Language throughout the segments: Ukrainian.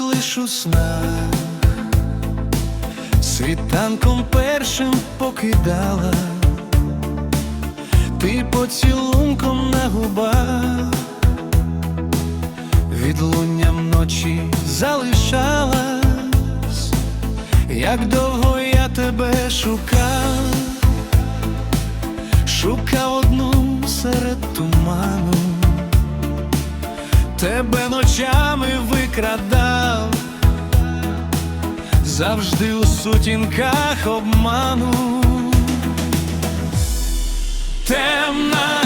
у снах, світанком першим покидала, ти поцілунком на губах, відлунням ночі залишалась, як довго я тебе шукав, шукав одну серед туману. Тебе ночами викрадав, завжди у сутінках обману. Темна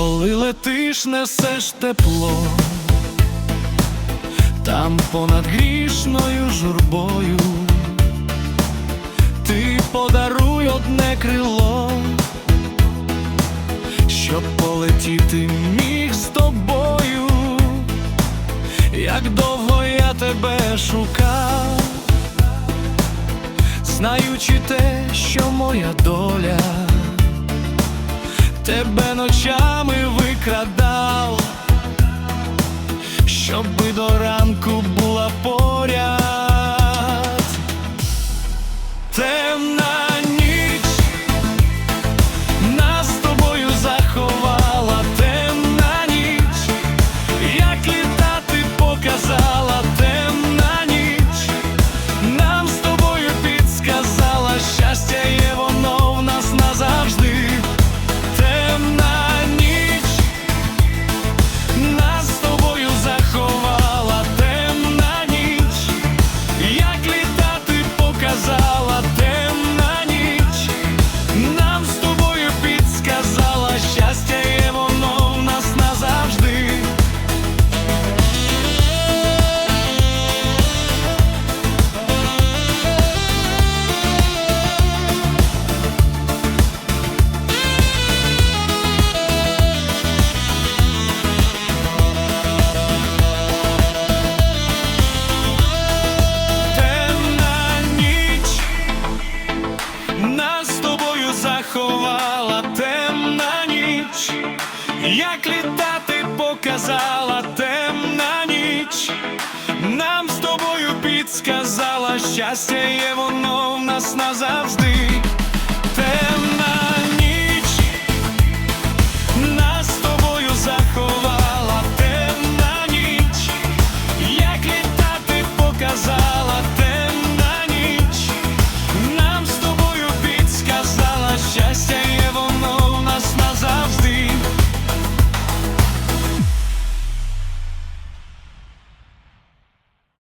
Коли летиш, несеш тепло, там понад грішною журбою ти подаруй одне крило, щоб полетіти міг з тобою, як довго я тебе шукав, знаючи те, що моя доля тебе ночами викрадав, щоби до заховала, темна ніч, як літати показала, темна ніч, нам з тобою підсказала, щастя є воно в нас назавжди.